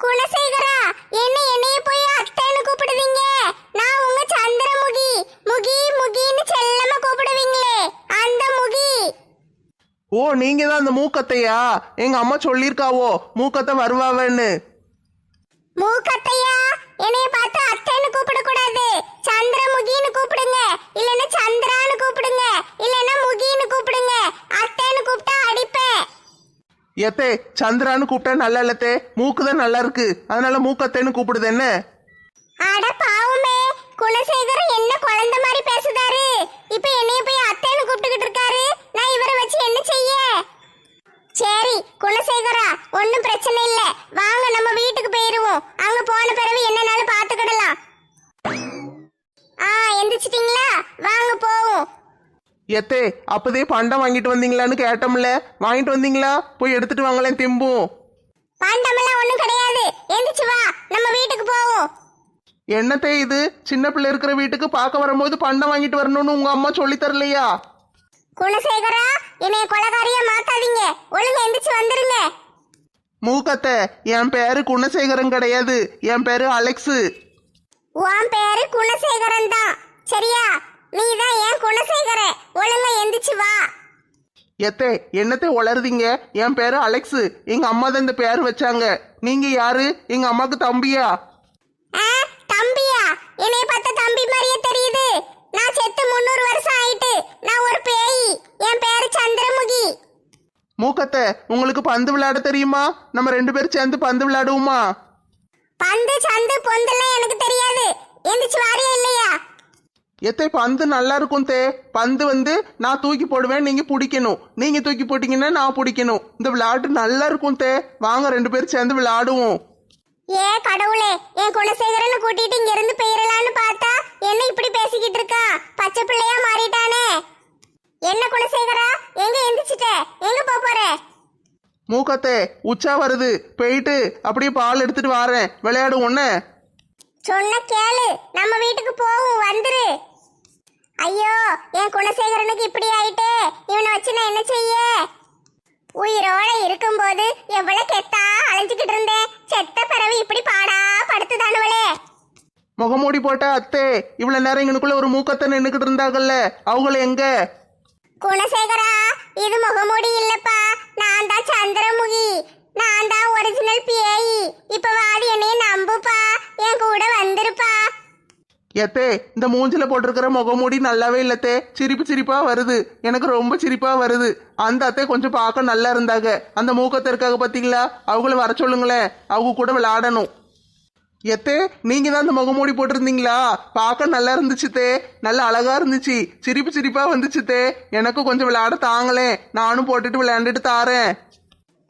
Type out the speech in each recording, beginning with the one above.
குணசேகரா என்ன என்னைய போய் அத்தைன்னு கூப்பிடுவீங்க நான் உங்க சந்திரமுகி. முகி முகின்னு செல்லமா கூப்பிடுவீங்களே. அந்த முகி. ஓ நீங்க தான் அந்த மூக்கத்தையா? எங்க அம்மா சொல்லியிருக்காவோ மூக்கத்தை வருவாவன்னு. மூக்கத்தையா? என்னைய பார்த்து அத்தைன்னு கூப்பிட கூடாது சந்திரமுகின்னு கூப்பிடுங்க. இல்லைன்னா சந்திரான்னு கூப்பிடுங்க. இல்லைன்னா முகின்னு கூப்பிடுங்க. எத்தே சந்திரான்னு கூப்பிட்டா நல்லா இல்லத்தே மூக்கு தான் நல்லா இருக்கு. அதனால மூக்கத்தைன்னு கூப்பிடுது என்ன? அட பாவமே குணசேகரன் என்ன குழந்தை மாதிரி பேசுதாரு? இப்ப என்னைய போய் அத்தைன்னு கூப்பிட்டுக்கிட்டு இருக்காரு. நான் இவரை வச்சு என்ன செய்ய? சரி குணசேகரா ஒன்றும் பிரச்சனை இல்ல. வாங்க நம்ம வீட்டுக்கு போயிருவோம். அங்க போன பிறகு என்னனாலும் பாத்துக்கிடலாம் ஆ எந்திரிச்சிட்டீங்களா? வாங்க போவோம். எத்தே அப்பதே பண்டம் வாங்கிட்டு வந்தீங்களான்னு கேட்டோம்ல. வாங்கிட்டு வந்தீங்களா? போய் எடுத்துட்டு வாங்களேன் திம்பும். பாண்டமெல்லாம் ஒண்ணும் கிடையாது. எந்திரிச்சு வா. நம்ம வீட்டுக்கு போவோம். என்னத்தே இது? சின்ன பிள்ளை இருக்கிற வீட்டுக்கு பார்க்க வரும்போது பண்டம் வாங்கிட்டு வரணும்னு உங்க அம்மா சொல்லி தரலையா? குணசேகரா என்னைய கொலகாரியா மாத்தாதீங்க. ஒழுங்கா எந்திரிச்சு வந்துருங்க. மூக்கத்தை என் பேரு குணசேகரன் கிடையாது. என் பேரு அலெக்ஸு. உன் பேரு குணசேகரன் தான். சரியா? நீ தான் ஏன் குணசேகரன் ஒழுங்கா எந்திரிச்சு வா. எத்தே என்னத்தை உளருதீங்க என் பேரு அலெக்ஸு. எங்க அம்மா தான் இந்த பேர் வச்சாங்க. நீங்க யாரு? எங்க அம்மாக்கு தம்பியா? ஆ, தம்பியா? என்னைய பார்த்த தம்பி மாதிரியே தெரியுது. நான் செத்து முந்நூறு வருஷம் ஆயிட்டு நான் ஒரு பேய். என் பேரு சந்திரமுகி. மூக்கத்தை உங்களுக்கு பந்து விளையாட தெரியுமா? நம்ம ரெண்டு பேரும் சேர்ந்து பந்து விளையாடுவோமா? பந்து சந்து பொந்தெல்லாம் எனக்கு தெரியாது. எந்திரிச்சு வாரியா இல்லையா? எத்தே பந்து நல்லா இருக்கும் தே. பந்து வந்து நான் தூக்கி போடுவேன் நீங்க பிடிக்கணும். நீங்க தூக்கி போட்டீங்கன்னா நான் பிடிக்கணும். இந்த விளையாட்டு நல்லா இருக்கும் தே. வாங்க ரெண்டு பேரும் சேர்ந்து விளையாடுவோம். ஏ கடவுளே என் குணசேகரனை கூட்டிட்டு இங்க இருந்து போயிடலான்னு பார்த்தா என்ன இப்படி பேசிக்கிட்டு இருக்கா? பச்சை பிள்ளையா மாறிட்டானே. என்ன குணசேகரா எங்க எந்திரிச்சிட்ட எங்க போப் போற? மூக்கத்தே உச்சா வருது. போயிட்டு அப்படியே பால் எடுத்துட்டு வாரேன். விளையாடுவோம் ஒன்னு சொன்ன கேளு. நம்ம வீட்டுக்கு போவோம் வந்துரு. ஐயோ என் குணசேகரனுக்கு இப்படி ஆயிட்டே. இவனை வச்சு நான் என்ன செய்ய? உயிரோட இருக்கும்போது எவ்வளவு கெத்தா அலைஞ்சுக்கிட்டு இருந்தேன். செத்த பிறவி இப்படி பாடா படுத்துதானுவளே. முகமூடி போட்ட அத்தே இவ்வளவு நேரம் இங்கனுக்குள்ள ஒரு மூக்கத்தை நின்னுக்கிட்டு இருந்தாங்கல்ல அவங்கள எங்க? குணசேகரா இது முகமூடி இல்லப்பா. நான் தான் சந்திரமுகி. நான் தான் ஒரிஜினல் பிஏஇ இப்ப வாடி என்னைய நம்புப்பா. என் கூட வந்திருப்பா. எத்தே இந்த மூஞ்சில போட்டிருக்கிற முகமூடி நல்லாவே இல்லத்தே சிரிப்பு சிரிப்பா வருது. எனக்கு ரொம்ப சிரிப்பா வருது. அந்த அத்தை கொஞ்சம் பார்க்க நல்லா இருந்தாங்க. அந்த மூக்கத்தை இருக்காங்க பாத்தீங்களா? அவங்கள வர சொல்லுங்களேன் அவங்க கூட விளையாடணும். எத்தே நீங்க தான் அந்த முகமூடி போட்டிருந்தீங்களா? பார்க்க நல்லா இருந்துச்சுத்தே நல்லா நல்ல அழகா இருந்துச்சு. சிரிப்பு சிரிப்பா வந்துச்சுத்தே எனக்கும் கொஞ்சம் விளையாட தாங்களேன் நானும் போட்டுட்டு விளையாண்டுட்டு தாரேன்.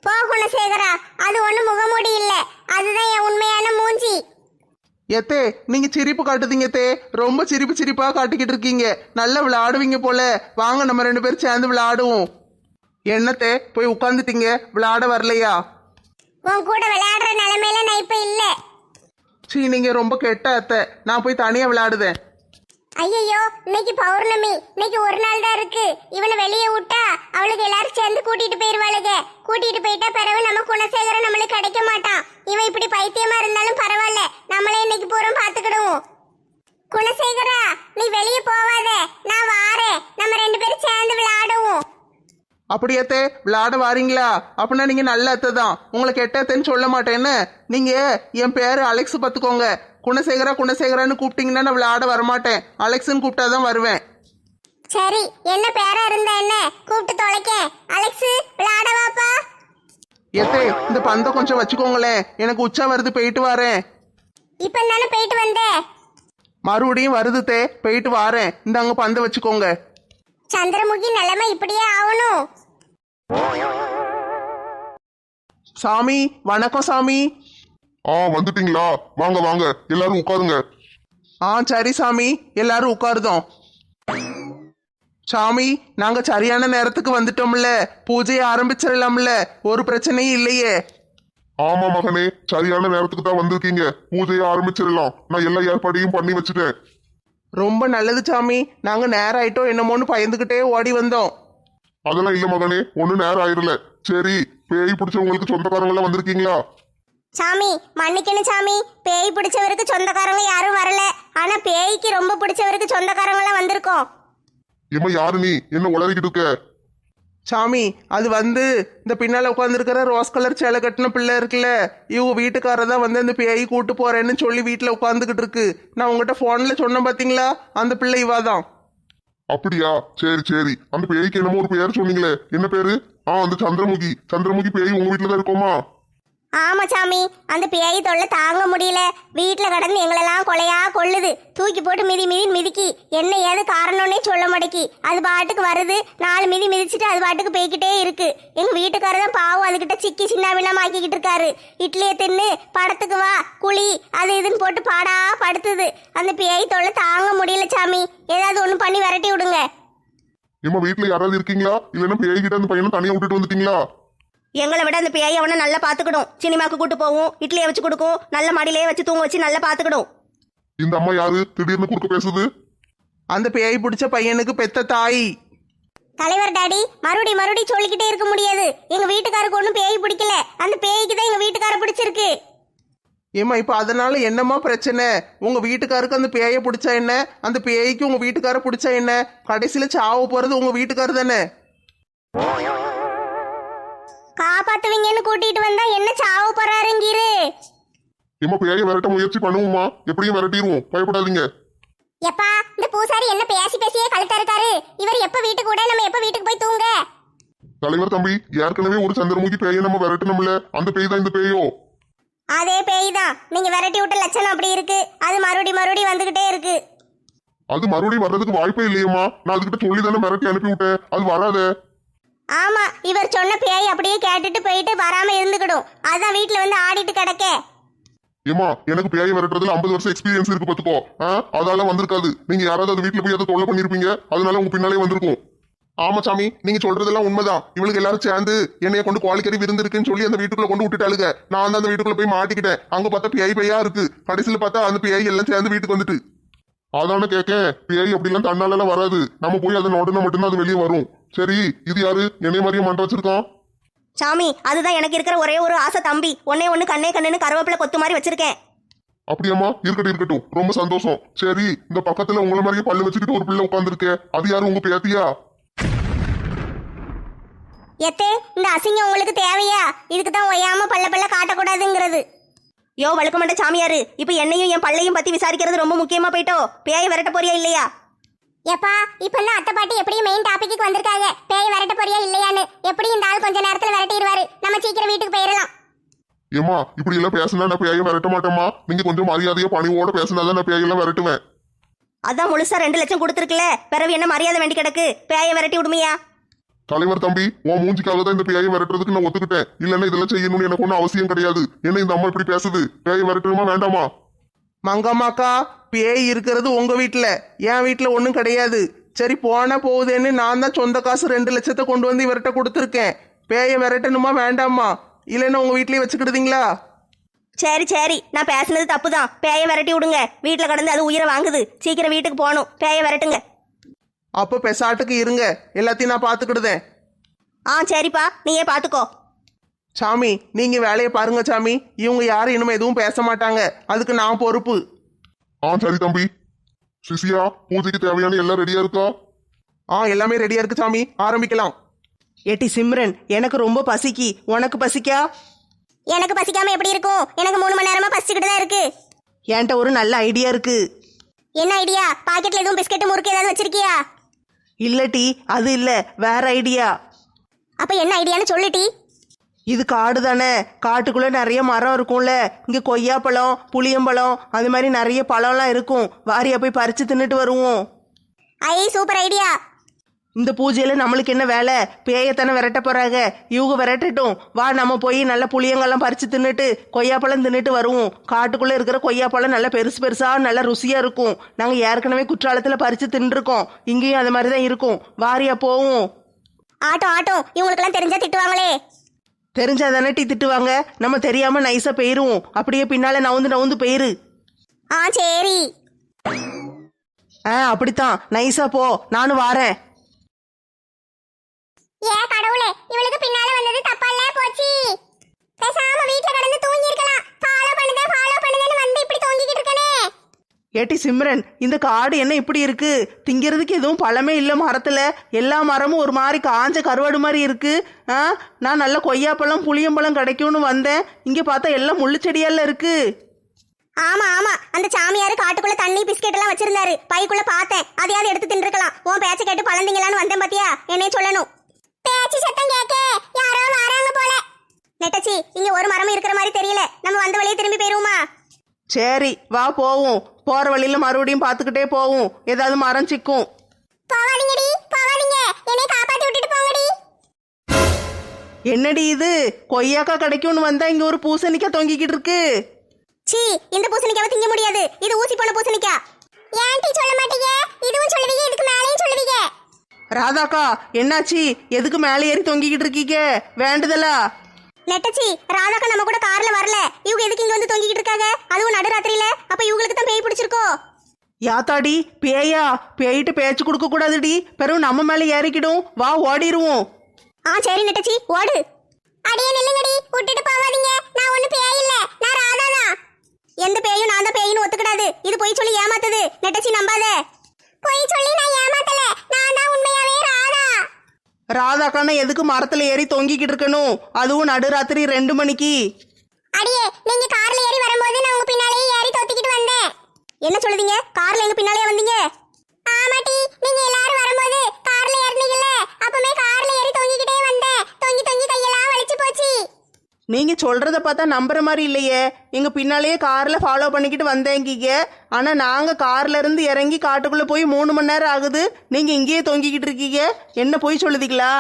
போ குணசேகரா அது ஒண்ணு முகமூடி இல்ல. அதுதான் என் உண்மையான மூஞ்சி. எத்தே நீங்க சிரிப்பு காட்டுதீங்க தே ரொம்ப சிரிப்பு சிரிப்பா காட்டிக்கிட்டு இருக்கீங்க. நல்லா விளையாடுவீங்க போல. வாங்க நம்ம ரெண்டு பேரும் சேர்ந்து விளையாடுவோம். என்னத்தே போய் உட்காந்துட்டீங்க விளையாட வரலையா? உன் கூட விளையாடுற நிலைமையில நான் இப்ப இல்ல. சீ நீங்க ரொம்ப கெட்ட அத்தை. நான் போய் தனியா விளையாடுதேன் ஐயோ இன்னைக்கு பௌர்ணமி. இன்னைக்கு ஒரு நாள் தான் இருக்கு. இவனை வெளியே விட்டா அவளுக்கு எல்லாரும் சேர்ந்து கூட்டிட்டு போயிருவாளுங்க கூட்டிட்டு போயிட்டா பிறகு நம்ம குணசேகரன் நம்மளுக்கு கிடைக்க மாட்டான். இவன் இப்படி பைத்தியமா இருந்தாலும் பரவாயில்ல. நம்மளே இன்னைக்கு பூரம் பாத்துக்கிடுவோம் குணசேகரா நீ வெளியே போவாத. நான் வாரேன். நம்ம ரெண்டு பேரும் சேர்ந்து விளையாடுவோம். அப்படியாத்தே விளையாட வாரீங்களா? அப்படின்னா நீங்க நல்ல அத்தை தான். உங்களை கெட்ட அத்தைன்னு சொல்ல மாட்டேன்னு. நீங்க என் பேரு அலெக்ஸ் பார்த்துக்கோங்க. குணசேகரா குணசேகரான்னு கூப்பிட்டீங்கன்னா நான் விளையாட வரமாட்டேன். அலெக்ஸ்ன்னு கூப்பிட்டா தான் வருவேன். சரி என்ன பேரா இருந்தா என்ன? கூப்பிட்டு தொலைக்க எத்தே இந்த பந்தை கொஞ்சம் வச்சுக்கோங்களேன் எனக்கு உச்சா வருது போயிட்டு வரேன். இப்ப தானே போயிட்டு வந்தேன் மறுபடியும் வருது தே போயிட்டு வாரேன். இந்த அங்க பந்தை வச்சுக்கோங்க. சந்திரமுகி நிலைமை இப்படியே ஆகணும். சாமி வணக்கம் சாமி. ஆ வந்துட்டீங்களா? வாங்க வாங்க. எல்லாரும் உட்காருங்க. ஆ சரி சாமி. எல்லாரும் உட்காருதோம். சாமி நாங்க சரியான நேரத்துக்கு வந்துட்டோம்ல. பூஜையை ஆரம்பிச்சிடலாம்ல. ஒரு பிரச்சனையும் இல்லையே. ஆமா மகனே சரியான நேரத்துக்கு தான் வந்திருக்கீங்க. பூஜையை ஆரம்பிச்சிடலாம். நான் எல்லா ஏற்பாடையும் பண்ணி வச்சுட்டேன். ரொம்ப நல்லது சாமி. நாங்க நேரம் ஆயிட்டோம் என்னமோன்னு பயந்துகிட்டே ஓடி வந்தோம். அதெல்லாம் இல்ல மகனே ஒண்ணு நேரம் ஆயிரல. சரி பேய் பிடிச்சவங்களுக்கு சொந்தக்காரங்க எல்லாம் வந்திருக்கீங்களா? சாமி மன்னிக்கணும் சாமி. பேய் பிடிச்சவருக்கு சொந்தக்காரங்க யாரும் வரல. ஆனா பேய்க்கு ரொம்ப பிடிச்சவருக்கு சொந்தக்காரங்களாம் வந்திருக்கோம். ஏம்மா யாரு நீ என்ன உளறிக்கிட்டு இருக்க? சாமி அது வந்து இந்த பின்னால உட்காந்துருக்கிற ரோஸ் கலர் சேலை கட்டின பிள்ளை இருக்குல்ல? இவங்க வீட்டுக்காரர் தான் வந்து இந்த பேய் கூட்டு போறேன்னு சொல்லி வீட்டில் உட்காந்துக்கிட்டு இருக்கு. நான் உங்ககிட்ட ஃபோனில் சொன்னேன் பார்த்தீங்களா அந்த பிள்ளை இவா தான். அப்படியா? சரி சரி. அந்த பேய்க்கு என்னமோ ஒரு பேர் சொன்னீங்களே. என்ன பேரு? ஆ அந்த சந்திரமுகி. சந்திரமுகி பேய் உங்க வீட்டுல தான் இருக்கோமா? ஆமா சாமி அந்த பேய் தொல்லை தாங்க முடியல. வீட்டில் கடந்து எங்களெல்லாம் கொலையா கொள்ளுது. தூக்கி போட்டு மிதி மிதி மிதிக்கி. என்ன ஏது காரணம்னே சொல்ல மாட்டேக்கி. அது பாட்டுக்கு வருது. நாலு மிதி மிதிச்சிட்டு அது பாட்டுக்கு போய்கிட்டே இருக்கு. எங்க வீட்டுக்காரர் தான் பாவம் அதுகிட்ட சிக்கி சின்ன விண்ணாம ஆக்கிக்கிட்டு இருக்காரு. இட்லியை தின்னு படத்துக்கு வா குழி அது இதுன்னு போட்டு பாடா படுத்துது. அந்த பேய் தொல்லை தாங்க முடியல சாமி. ஏதாவது ஒன்று பண்ணி விரட்டி விடுங்க. ஏம்மா வீட்டுல யாராவது இருக்கீங்களா? இல்லைன்னா பேய்கிட்ட அந்த பையனை தனியா விட்டுட்டு வந்துட்டீங்களா? எங்களை விட அந்த பேய் அவனை நல்லா பார்த்துக்கிடும் சினிமாக்கு கூட்டு போகும் இட்லியை வச்சு கொடுக்கும் நல்ல மடியிலே வச்சு தூங்க வச்சு நல்லா பார்த்துக்கிடும் இந்த அம்மா யாரு? திடீர்னு குறுக்க பேசுது. அந்த பேய் பிடிச்ச பையனுக்கு பெத்த தாய். தலைவர் டாடி மறுபடி மறுபடி சொல்லிக்கிட்டே இருக்க முடியாது. எங்க வீட்டுக்காருக்கு ஒன்றும் பேய் பிடிக்கல. அந்த பேய்க்கு தான் எங்க வீட்டுக்கார பிடிச்சிருக்கு. ஏம்மா இப்போ அதனால என்னம்மா பிரச்சனை? உங்க வீட்டுக்காருக்கு அந்த பேயை பிடிச்சா என்ன? அந்த பேய்க்கு உங்க வீட்டுக்கார பிடிச்சா என்ன? கடைசியில் சாவ போறது உங்க வீட்டுக்காரர் தானே? காப்பாத்துவீங்கன்னு கூட்டிட்டு வந்தா என்ன சாவ போறாருங்கீரு ஏம்மா பேயை விரட்ட முயற்சி பண்ணுவோமா எப்படியும் விரட்டிடுவோம் பயப்படாதீங்க. எப்பா இந்த பூசாரி என்ன பேசி பேசியே கழுத்த இருக்காரு. இவர் எப்ப வீட்டுக்கு கூட நம்ம எப்ப வீட்டுக்கு போய் தூங்க? தலைவர் தம்பி ஏற்கனவே ஒரு சந்திரமுகி பேயை நம்ம விரட்டணும்ல. அந்த பேய் தான் இந்த பேயோ? அதே பேய் தான். நீங்க விரட்டி விட்ட லட்சணம் அப்படி இருக்கு. அது மறுபடி மறுபடி வந்துகிட்டே இருக்கு. அது மறுபடியும் வர்றதுக்கு வாய்ப்பே இல்லையேம்மா. நான் அதுகிட்ட சொல்லி தானே மிரட்டி அனுப்பி விட்டேன். அது வராதே. ஆமா இவர் சொன்ன பேய் அப்படியே கேட்டுட்டு போயிட்டு வராம இருந்துக்கிடும் அதான் வீட்டுல வந்து ஆடிட்டு கிடக்க. ஏமா எனக்கு பேய் விரட்டுறதுல ஐம்பது வருஷம் எக்ஸ்பீரியன்ஸ் இருக்கு பாத்துக்கோ ஆ, அதால வந்திருக்காது. நீங்க யாராவது அது வீட்டுல போய் அதை தொல்லை பண்ணிருப்பீங்க. அதனால உங்க பின்னாலே வந்திருக்கும். ஆமா சாமி நீங்க சொல்றதெல்லாம் உண்மைதான். இவளுக்கு எல்லாரும் சேர்ந்து என்னைய கொண்டு கோழிக்கறி விருந்திருக்குன்னு சொல்லி அந்த வீட்டுக்குள்ள கொண்டு விட்டுட்டாளுங்க நான் வந்து அந்த வீட்டுக்குள்ள போய் மாட்டிக்கிட்டேன். அங்க பார்த்தா பேய் பேயா இருக்கு. கடைசியில் பார்த்தா அந்த பேய் எல்லாம் சேர்ந்து வீட்டுக்கு வந்துட்டு. அதான கேட்க பேய் அப்படிலாம் தன்னால வராது. நம்ம போய் அதை நோட்டினா மட்டும்தான் அது வெளியே வரும். சரி இது யாரு? என்னைய மாதிரியே மண்ட வச்சிருக்கான்? சாமி அதுதான் எனக்கு இருக்கிற ஒரே ஒரு ஆசை தம்பி. ஒன்னே ஒன்று கண்ணே கண்ணுன்னு கருவேப்பிலை கொத்து மாதிரி வச்சிருக்கேன். அப்படியாம்மா இருக்கட்டும் இருக்கட்டும். ரொம்ப சந்தோஷம். சரி இந்த பக்கத்துல உங்களை மாதிரியே பல்லு வச்சுக்கிட்டு ஒரு பிள்ளை உட்காந்துருக்கே அது யாரு? உங்க பேத்தியா? எத்தே இந்த அசிங்கம் உங்களுக்கு தேவையா? இதுக்கு தான் ஒய்யாம பல்ல பல்ல காட்டக்கூடாதுங்கிறது. யோ வழுக்கமண்ட சாமியாரு. இப்போ என்னையும் என் பள்ளையும் பத்தி விசாரிக்கிறது ரொம்ப முக்கியமா போயிட்டோ? பேயை விரட்ட போறியா இல்லையா? எப்பா இப்ப என்ன அத்தை பாட்டி எப்படியும் மெயின் டாபிக்கு வந்திருக்காங்க? பேய் விரட்ட போறியா இல்லையான்னு? எப்படி இந்த ஆள் கொஞ்ச நேரத்துல விரட்டிடுவாரு? நம்ம சீக்கிரம் வீட்டுக்கு போயிடலாம். ஏமா இப்படி எல்லாம் பேசினா நான் பேயை விரட்ட மாட்டேம்மா. நீங்க கொஞ்சம் மரியாதையா பணிவோட பேசினாதான் நான் பேயெல்லாம் விரட்டுவேன். அதான் முழுசா ரெண்டு லட்சம் கொடுத்துருக்குல பிறகு என்ன மரியாதை வேண்டி கிடக்கு? பேயை விரட்டி விடுமையா? தலைவர் தம்பி உன் மூஞ்சிக்காக தான் இந்த பேயை விரட்டுறதுக்கு நான் ஒத்துக்கிட்டேன். இல்லைன்னா இதெல்லாம் செய்யணும்னு எனக்கு ஒன்றும் அவசியம் கிடையாது. என்ன இந்த அம்மா இப்படி பேசுது? பேயை விரட்டணுமா வேண்டாமா? மங்கம்மாக்கா பேய் இருக்கிறது உங்க வீட்டில். என் வீட்டில் ஒன்றும் கிடையாது. சரி போனா போகுதேன்னு நான் தான் சொந்த காசு ரெண்டு லட்சத்தை கொண்டு வந்து இவர்கிட்ட கொடுத்துருக்கேன். பேயை விரட்டணுமா வேண்டாமா? இல்லைன்னா உங்க வீட்லயே வச்சுக்கிடுதீங்களா? சரி சரி. நான் பேசுனது தப்பு தான் பேயை விரட்டி விடுங்க. வீட்டில் கடந்து அது உயிரை வாங்குது. சீக்கிரம் வீட்டுக்கு போகணும். பேயை விரட்டுங்க. அப்போ பெசாட்டுக்கு இருங்க. எல்லாத்தையும் நான் பார்த்துக்கிடுதேன். ஆ சரிப்பா. நீயே பார்த்துக்கோ. சாமி நீங்க வேலையை பாருங்க சாமி. இவங்க யாரும் இனிமே எதுவும் பேச மாட்டாங்க. அதுக்கு நான் பொறுப்பு. ஆ சரி தம்பி. சிசியா பூஜைக்கு தேவையான எல்லாம் ரெடியா இருக்கா? ஆ எல்லாமே ரெடியா இருக்கு சாமி. ஆரம்பிக்கலாம். ஏட்டி சிம்ரன் எனக்கு ரொம்ப பசிக்கி. உனக்கு பசிக்கா? எனக்கு பசிக்காம எப்படி இருக்கும்? எனக்கு மூணு மணி நேரமா பசிச்சுக்கிட்டு தான் இருக்கு. என்கிட்ட ஒரு நல்ல ஐடியா இருக்கு. என்ன ஐடியா பாக்கெட்ல எதுவும் பிஸ்கட் முறுக்கு ஏதாவது வச்சிருக்கியா? இல்லட்டி அது இல்ல வேற ஐடியா அப்ப என்ன ஐடியான்னு சொல்லுட்டி இது காடு தானே. காட்டுக்குள்ள நிறைய மரம் இருக்கும்ல. இங்க கொய்யாப்பழம் புளியம்பழம் அது மாதிரி நிறைய பழம்லாம் இருக்கும். வாரியா போய் பறிச்சு தின்னுட்டு வருவோம். ஐ சூப்பர் ஐடியா இந்த பூஜையில நம்மளுக்கு என்ன வேலை? பேயத்தானே விரட்ட போறாங்க. இவங்க விரட்டட்டும். வா நம்ம போய் நல்ல புளியங்கெல்லாம் பறிச்சு தின்னுட்டு கொய்யாப்பழம் தின்னுட்டு வருவோம். காட்டுக்குள்ள இருக்கிற கொய்யாப்பழம் நல்லா பெருசு பெருசா நல்லா ருசியா இருக்கும். நாங்க ஏற்கனவே குற்றாலத்துல பறிச்சு தின்றுருக்கோம். இங்கேயும் அது மாதிரி தான் இருக்கும். வாரியா போவோம். Auto auto. இவங்களுக்கெல்லாம் தெரிஞ்சா திட்டுவாங்களே. தெரிஞ்சா தானே டீ திட்டுவாங்க. நம்ம தெரியாம நைஸா போயிருவோம். அப்படியே பின்னால நவுந்து நவுந்து போயிரு. ஆ சரி. ஆ அப்படித்தான். நைஸா போ. நானும் வாரேன். ஏ கடவுளே இவளுக்கு பின்னால வந்தது தப்பால போச்சு. பேசாம வீட்ல கடந்து தூங்கி இருக்கலாம் ஃபாலோ பண்ணுங்க ஃபாலோ பண்ணுங்கன்னு வந்து இப்படி தூங்கிக்கிட்டு இருக்கனே. ஏட்டி சிம்ரன் இந்த காடு என்ன இப்படி இருக்கு? திங்கிறதுக்கு எதுவும் பழமே இல்லை மரத்துல. எல்லா மரமும் ஒரு மாதிரி காஞ்ச கருவாடு மாதிரி இருக்கு. ஆ நான் நல்ல கொய்யாப்பழம் புளியம்பழம் கிடைக்கும்னு வந்தேன். இங்க பார்த்தா எல்லாம் முள்ளுச்செடியெல்லாம் இருக்கு. ஆமா ஆமா. அந்த சாமியார் காட்டுக்குள்ள தண்ணி பிஸ்கெட் எல்லாம் வச்சிருந்தாரு. பைக்குள்ள பார்த்தேன். அதையாவது எடுத்து தின்னுருக்கலாம் உன் பேச்சை கேட்டு பழந்தீங்களான்னு வந்தேன் பாத்தியா? என்னே சொல்லணும். பேச்சு சத்தம் கேட்க யாரோ வராங்க போல. நெட்டச்சி இங்க ஒரு மரமும் இருக்கிற மாதிரி தெரியல. நம்ம வந்த வழியே திரும்பி போயிருவோமா? சரி வா போவோம். போற வழியில மறுபடியும் பார்த்துக்கிட்டே போவோம். ஏதாவது மரம் சிக்கும். போவாதீங்கடி போவாதீங்க. என்னை காப்பாத்தி விட்டுட்டு போங்கடி. என்னடி இது? கொய்யாக்கா கிடைக்கும்னு வந்தா இங்க ஒரு பூசணிக்காய் தொங்கிக்கிட்டு இருக்கு. சீ இந்த பூசணிக்காவை திங்க முடியாது. இது ஊசி போன பூசணிக்கா ஏன்டி சொல்ல மாட்டீங்க? இதுவும் சொல்லுவீங்க இதுக்கு மேலேயும் சொல்லுவீங்க. ராதாக்கா என்னாச்சு? எதுக்கு மேலே ஏறி தொங்கிக்கிட்டு இருக்கீங்க? வேண்டுதலா? நெட்டச்சி ராதாக்கா நம்ம கூட கார்ல வரல. இவங்க எதுக்கு இங்க வந்து தொங்கிக்கிட்டு இருக்காங்க? அதுவும் நடுராத்திரியில அப்ப இவங்களுக்கு தான் பேய் பிடிச்சிருக்கோ? யாத்தாடி பேயா? பேயிட்டு பேச்சு கொடுக்க கூடாதுடி. பிறகு நம்ம மேலே ஏறிக்கிடும். வா ஓடிடுவோம் ஆ சரி நெட்டச்சி ஓடு. அடியே நில்லுங்கடி. விட்டுட்டு போகாதீங்க. நான் ஒண்ணு பேய் இல்ல. நான் ராதா தான். எந்த பேயும் நான் தான் பேயின்னு ஒத்துக்கிடாது. இது பொய் சொல்லி ஏமாத்துது. நெட்டச்சி நம்பாத. பொய் சொல்லி நான் ஏமாத்தல நான் தான் உண்மையாவே ராதா ராதாக்கான எதுக்கு மரத்துல ஏறி தொங்கிக்கிட்டு இருக்கணும்? அதுவும் நடுராத்திரி ரெண்டு மணிக்கு. அடியே நீங்க கார்ல ஏறி வரும்போது நான் உங்க பின்னாலேயே ஏறி தொத்திக்கிட்டு வந்தேன். என்ன சொல்லுதீங்க? கார்ல எங்க பின்னாலேயே வந்தீங்க? ஆமாட்டி நீங்க எல்லாரும் வரும்போது கார்ல ஏறினீங்கல்ல அப்பமே கார்ல ஏறி தொங்கிக்கிட்டே வந்தேன் தொங்கி தொங்கி கையெல்லாம் வலிச்சு போச்சு நீங்க சொல்றத பார்த்தா நம்புற மாதிரி இல்லையே. எங்க பின்னாலேயே கார்ல ஃபாலோ பண்ணிக்கிட்டு வந்தேங்கீங்க. ஆனா நாங்க கார்ல இருந்து இறங்கி காட்டுக்குள்ள போய் மூணு மணி நேரம் ஆகுது. நீங்க இங்கேயே தொங்கிக்கிட்டு இருக்கீங்க. என்ன போய் சொல்லுதீங்களா?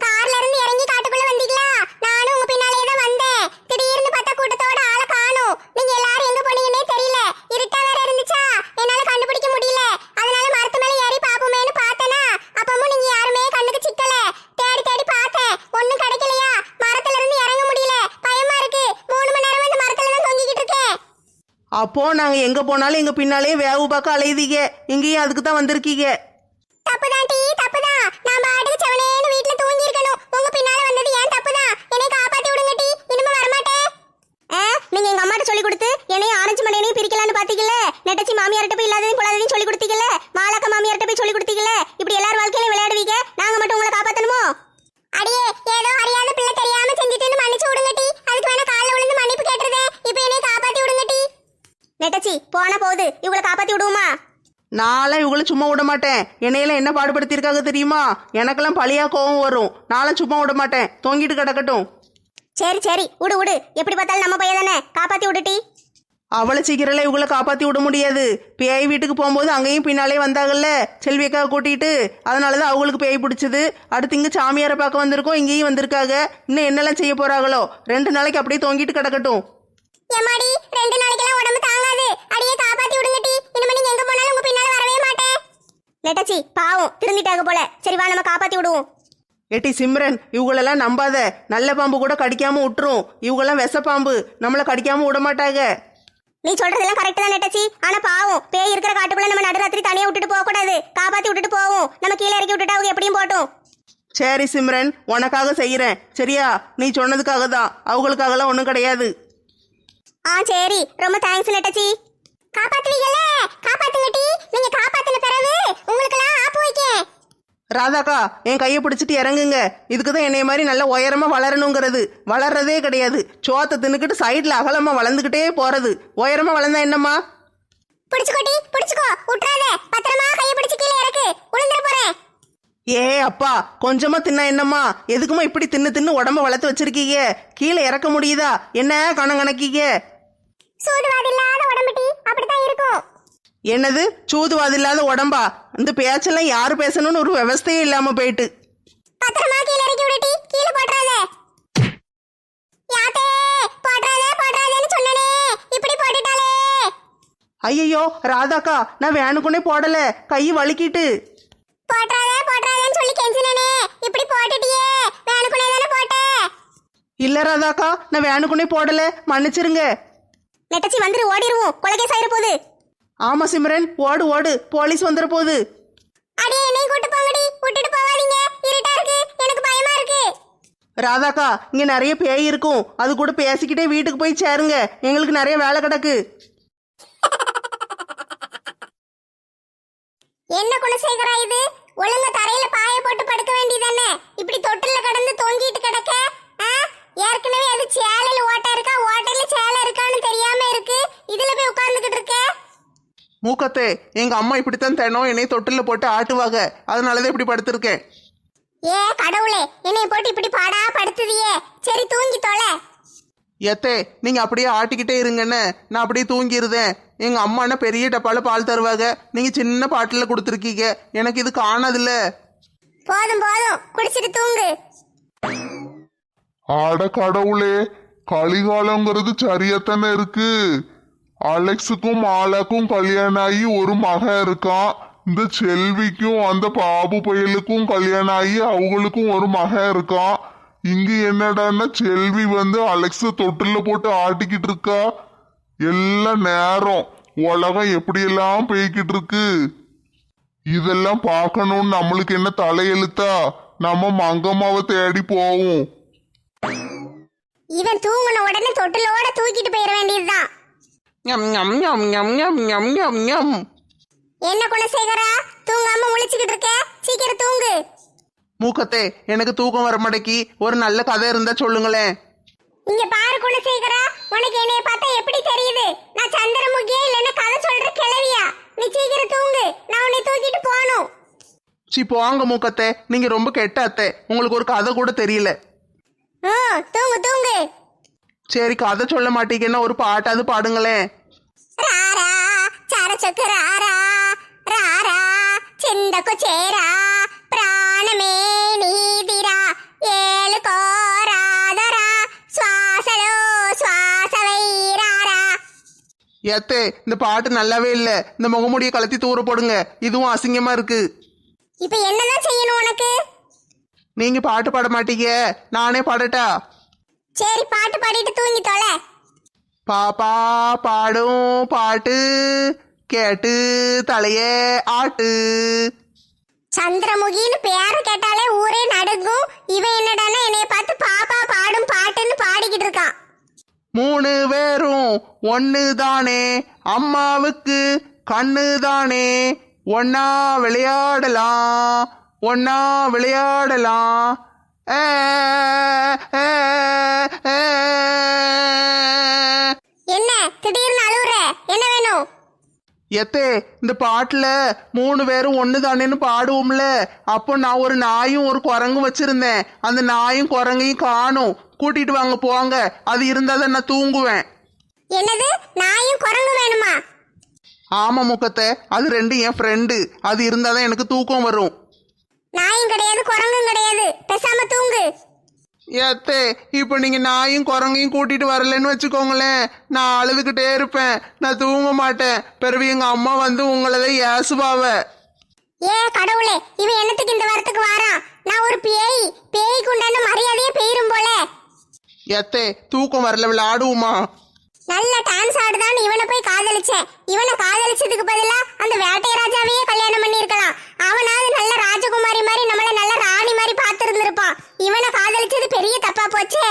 கார்ல இருந்து இறங்கி காட்டுக்குள்ள வந்தீங்களா நானும் உங்க பின்னாலேயே தான் வந்தேன் திடீர்னு பார்த்தா கூட்டத்தோட ஆளை காணோம் நீங்க எல்லாரும் எங்க போனீங்கன்னே தெரியல இருட்டா வேற இருந்துச்சா என்னால கண்டுபிடிக்க முடியல அதனால மரத்து மேல ஏறி பாப்போமேன்னு பார்த்தேனா அப்பமும் நீங்க யாருமே கண்ணுக்கு சிக்கல தேடி தேடி பார்த்தேன் ஒண்ணும் கிடைக்கலையா மரத்துல இருந்து இறங்க முடியல பயமா இருக்கு மூணு மணி நேரமா இந்த மரத்துல தான் தொங்கிக்கிட்டு இருக்கேன் அப்போ நாங்க எங்க போனாலும் எங்க பின்னாலேயே வேவு பார்க்க அலையுதீங்க. இங்கேயும் அதுக்கு தான் வந்திருக்கீங்க. தப்புதான் டீ தப்புதான். நான் பாட்டுக்கு செவனேன்னு வீட்ல தூங்கி இருக்கணும் உங்க பின்னால வந்தது ஏன் தப்புதான்? என்னை காப்பாத்தி விடுங்க டீ. இனிமே வரமாட்டேன். நீங்க எங்க அம்மாட்ட சொல்லி கொடுத்து என்னையும் ஆரஞ்சு மண்டையனையும் பிரிக்கலாம்னு பாத்தீங்கல்ல? நெட்டச்சி மாமியார்ட்ட போய் இல்லாததையும் பொல்லாததையும் சொல்லி கொடுத்தீங்கல்ல? மாலாக்க மாமியார்ட்ட போய் சொல்லி கொடுத்தீங்கல்ல இப்படி எல்லார் வாழ்க்கையிலும் விளையாடுவீங்க நாங்க மட்டும் உங்களை காப்பாத்தணுமோ அடியே ஏதோ அறியாத பிள்ளை தெரியாம செஞ்சுட்டேன்னு மன்னிச்சு விடுங்க டீ அதுக்கு வேணா கால்ல விழுந்து மன்னிப்பு கேட்டுறதே இப்போ என்னை காப்பாத்தி விடுங்க டீ நெட்டச்சி போனா போகுது இவங்களை காப்பாத்தி விடுவோமா நான்லாம் இவங்களை சும்மா விட மாட்டேன். என்னையெல்லாம் என்ன பாடுபடுத்தியிருக்காங்க தெரியுமா? எனக்கெல்லாம் பழியா கோவம் வரும். நான்லாம் சும்மா விட மாட்டேன். தொங்கிட்டு கிடக்கட்டும். சரி சரி. விடு விடு. எப்படி பார்த்தாலும் நம்ம பையன் தானே. காப்பாத்தி விடுட்டி அவளை சீக்கிரம்லாம் இவங்களை காப்பாற்றி விட முடியாது. பேய் வீட்டுக்கு போகும்போது அங்கேயும் பின்னாலே வந்தாங்கல்ல. செல்வி அக்கா கூட்டிகிட்டு அதனால தான் அவங்களுக்கு பேய் பிடிச்சது. அடுத்து இங்கே சாமியாரை பார்க்க வந்திருக்கோம். இங்கேயும் வந்திருக்காங்க. இன்னும் என்னெல்லாம் செய்ய போகிறாங்களோ ரெண்டு நாளைக்கு அப்படியே தொங்கிட்டு கிடக்கட்டும். எம்மாடி ரெண்டு நாளைக்கெல்லாம் உடம்பு தாங்காது. அடியே காப்பாத்தி விடுங்கட்டி இனிமே நீங்க எங்க போனாலும் உங்க மாட்டேன் நெட்டச்சி பாவம் திருந்திட்டாங்க போல. சரி வா நம்ம காப்பாத்தி விடுவோம். ஏட்டி சிம்ரன் இவங்களெல்லாம் நம்பாத. நல்ல பாம்பு கூட கடிக்காம விட்டுரும் இவங்கெல்லாம் விஷப்பாம்பு. நம்மளை கடிக்காம விட மாட்டாங்க. நீ சொல்றதெல்லாம் கரெக்ட் தான் நெட்டச்சி ஆனா பாவம் பேய் இருக்கிற காட்டுக்குள்ள நம்ம நடுராத்திரி தனியா விட்டுட்டு போக கூடாது காப்பாத்தி விட்டுட்டு போவோம். நம்ம கீழே இறக்கி விட்டுட்டு அவங்க எப்படியும் போட்டும். சரி சிம்ரன் உனக்காக செய்கிறேன் சரியா? நீ சொன்னதுக்காக தான். அவங்களுக்காகலாம் ஒன்றும் கிடையாது. ஆ சரி. ரொம்ப தேங்க்ஸ் நெட்டச்சி காப்பாத்துவீங்கல்ல? காப்பாத்துங்கட்டி நீங்க ராதாக்கா என் கையை பிடிச்சிட்டு இறங்குங்க. இதுக்கு தான் என்னைய மாதிரி நல்ல உயரமா வளரணுங்கிறது. வளர்றதே கிடையாது. சோத்தை தின்னுக்கிட்டு சைடில் அகலமா வளர்ந்துக்கிட்டே போறது. உயரமா வளர்ந்தா என்னம்மா? பிடிச்சுக்கோட்டி பிடிச்சுக்கோ. விட்டுறாத பத்திரமா கையை பிடிச்சு கீழே இறக்கு. விழுந்துட போறேன். ஏ அப்பா கொஞ்சமா தின்னா என்னம்மா? எதுக்குமா இப்படி தின்னு தின்னு உடம்ப வளர்த்து வச்சிருக்கீங்க? கீழே இறக்க முடியுதா? என்ன கணம் கணக்கீங்க? சூதுவாது இல்லாத உடம்புட்டி அப்படித்தான் இருக்கும். என்னது? சூதுவாது இல்லாத உடம்பா? இந்த பேச்செல்லாம் யார் பேசணும்னு ஒரு விவஸ்தையே இல்லாம போயிட்டு. பத்திரமா கீழே இறக்கி விடுட்டி கீழே போட்டுறாத. யாத்தே போட்டுறாதே போட்டுறாதேன்னு சொன்னனே. இப்படி போட்டுட்டாலே ஐயையோ ராதாக்கா நான் வேணுக்குனே போடல. கை வலிக்கிட்டு. போட்டுறாதே போட்டுறாதேன்னு சொல்லி கெஞ்சினனே. இப்படி போட்டுட்டியே. வேணுக்குனே தானே போட்ட. இல்ல ராதாக்கா நான் வேணுக்குனே போடல. மன்னிச்சிருங்க. நெட்டச்சி வந்துரு ஓடிடுவோம் கொலகேஸ் ஆயிர போகுது ஆமா சிம்ரன் ஓடு ஓடு. போலீஸ் வந்துட போகுது அடியே என்னையும் கூட்டு போங்கடி. விட்டுட்டு போகாதீங்க. இருட்டா இருக்கு. எனக்கு பயமா இருக்கு. ராதாக்கா இங்க நிறைய பேய் இருக்கும். அது கூட பேசிக்கிட்டே வீட்டுக்கு போய் சேருங்க. எங்களுக்கு நிறைய வேலை கிடக்கு. என்ன குணசேகரா இது? ஒழுங்கா தரையில பாய போட்டு படுக்க வேண்டியதானே? இப்படி தொட்டில்ல கடந்து தொங்கிட்டு கிடக்க? ஏற்கனவே அது சேலையில ஓட்டை இருக்கா? ஓட்டையில சேலை இருக்கான்னு தெரியாம இருக்கு. இதுல போய் உட்கார்ந்துகிட்டு இருக்க? மூக்கத்தே எங்க அம்மா இப்படித்தான் தினம் என்னை தொட்டில போட்டு ஆட்டுவாங்க. அதனாலதான் இப்படி படுத்திருக்கேன். ஏ கடவுளே என்னைய போட்டு இப்படி பாடா படுத்துதியே. சரி தூங்கி தொலை. எத்தே நீங்க அப்படியே ஆட்டிக்கிட்டே இருங்கன்னு நான் அப்படியே தூங்கிருதேன். எங்க அம்மா பெரிய டப்பால பால் தருவாங்க. நீங்க சின்ன பாட்டில கொடுத்துருக்கீங்க. எனக்கு இது காணாதுல்ல. போதும் போதும். குடிச்சிட்டு தூங்கு. ஆட கடவுளே கலிகாலங்கிறது சரியாத்தானே இருக்கு? அலெக்ஸுக்கும் மாலாக்கும் கல்யாணம் ஆகி ஒரு மகன் இருக்கான். இந்த செல்விக்கும் அந்த பாபு பயலுக்கும் கல்யாணம் ஆகி அவங்களுக்கும் ஒரு மகன் இருக்கான். இங்க என்னடான்னா செல்வி வந்து அலெக்ஸ தொட்டில போட்டு ஆட்டிக்கிட்டு இருக்கா. எல்லாம் நேரம். உலகம் எப்படியெல்லாம் போய்கிட்டு இருக்கு? இதெல்லாம் பார்க்கணும்னு நம்மளுக்கு என்ன தலையெழுத்தா? நம்ம மங்கம்மாவை தேடி போவோம். இவன் தூங்கின உடனே தொட்டிலோட தூக்கிட்டு போயிட வேண்டியதுதான். ஞம் ஞம் ஞம் ஞம் ஞம் ஞம் ஞம் ஞம். என்ன குணசேகரா தூங்காம முழிச்சுக்கிட்டு இருக்க? சீக்கிரம் தூங்கு. மூக்கத்தே எனக்கு தூக்கம் வர மாட்டேக்கி. ஒரு நல்ல கதை இருந்தா சொல்லுங்களேன். இங்க பாரு குணசேகரா உனக்கு என்னைய பார்த்தா எப்படி தெரியுது? நான் சந்திரமுகியா இல்லைன்னா கதை சொல்ற கிளவியா நீ சீக்கிரம் தூங்கு. நான் உன்னை தூக்கிட்டு போகணும். சி போங்க மூக்கத்தே. நீங்க ரொம்ப கெட்ட அத்தை. உங்களுக்கு ஒரு கதை கூட தெரியல. ம் தூங்கு தூங்கு. சரி கதை சொல்ல மாட்டீங்கன்னா ஒரு பாட்டாவது பாடுங்களேன். ராரா சரச்சொக்கு ராரா ராரா சிந்தக்கு சேரா பிராணமே நீதிரா ஏழு கோராதரா சுவாசலோ சுவாசவைராரா ஏத்தே இந்த பாட்டு நல்லாவே இல்லை. இந்த முகமுடியை கலத்தி தூர போடுங்க. இதுவும் அசிங்கமா இருக்கு. இப்போ என்னதான் செய்யணும் உனக்கு? நீங்க பாட்டு பாட மாட்டீங்க. நானே பாடட்டா? சரி பாட்டு பாடிட்டு தூங்கி தொலை. பாப்பா பாடும் பாட்டு கேட்டு தலையே ஆட்டு. சந்திரமுகின்னு பேரை கேட்டாலே ஊரே நடுங்கும். இவன் என்னடான்னா என்னைய பார்த்து பாப்பா பாடும் பாட்டுன்னு பாடிக்கிட்டு இருக்கான். மூணு பேரும் ஒன்று தானே அம்மாவுக்கு கண்ணு தானே ஒன்னா விளையாடலாம் ஒன்னா விளையாடலாம். என்ன? திடீர்னு அழுவுற? என்ன வேணும்? எத்தே இந்த பாட்டுல மூணு பேரும் ஒன்று தானேன்னு பாடுவோம்ல. அப்போ நான் ஒரு நாயும் ஒரு குரங்கும் வச்சிருந்தேன். அந்த நாயும் குரங்கையும் காணும். கூட்டிட்டு வாங்க போங்க. அது இருந்தா தான் நான் தூங்குவேன். என்னது? நாயும் குரங்கு வேணுமா? ஆமா முக்கத்தை. அது ரெண்டும் என் ஃப்ரெண்டு அது இருந்தால் தான் எனக்கு தூக்கம் வரும். நாயும் கிடையாது குரங்கும் கிடையாது. பேசாம தூங்கு. ஏத்தே இப்போ நீங்க நாயும் குரங்கையும் கூட்டிட்டு வரலன்னு வச்சுக்கோங்களேன். நான் அழுதுகிட்டே இருப்பேன். நான் தூங்க மாட்டேன். பிறகு எங்க அம்மா வந்து உங்களை தான் ஏசுவாவ. ஏ கடவுளே இவன் என்னத்துக்கு இந்த வாரத்துக்கு வாரான்? நான் ஒரு பேய். பேய்க்கு உண்டான மரியாதையே பெயரும் போல. ஏத்தே தூக்கம் வரல விளையாடுவோமா? நல்ல டான்ஸ் ஆடுதான்னு இவனை போய் காதலிச்சேன் இவனை காதலிச்சதுக்கு பதிலா அந்த வேட்டை ராஜாவையே கல்யாணம் பண்ணியிருக்கலாம். அவனாவது நல்ல ராஜகுமாரி மாதிரி நம்மள நல்ல ராணி மாதிரி பார்த்துருந்துருப்பான். இவனை காதலிச்சது பெரிய தப்பா போச்சே.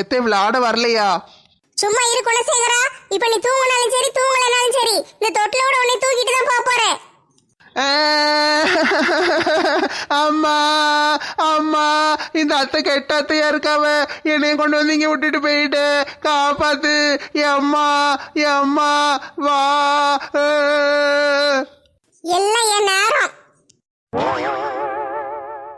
எத்தே விளையாட வரலையா? சும்மா இரு குணசேகரா இப்ப நீ தூங்கினாலும் சரி தூங்கலனாலும் சரி இந்த தொட்டிலோட உன்னை தூக்கிட்டு தான் போக போறேன். அம்மா அம்மா இந்த அத்தை கெட்ட அத்தையா இருக்காவ. என்னையும் கொண்டு வந்து இங்கே விட்டுட்டு போயிட்டு காப்பாத்து. அம்மா எம்மா வா. எல்லாம் என் நேரம்.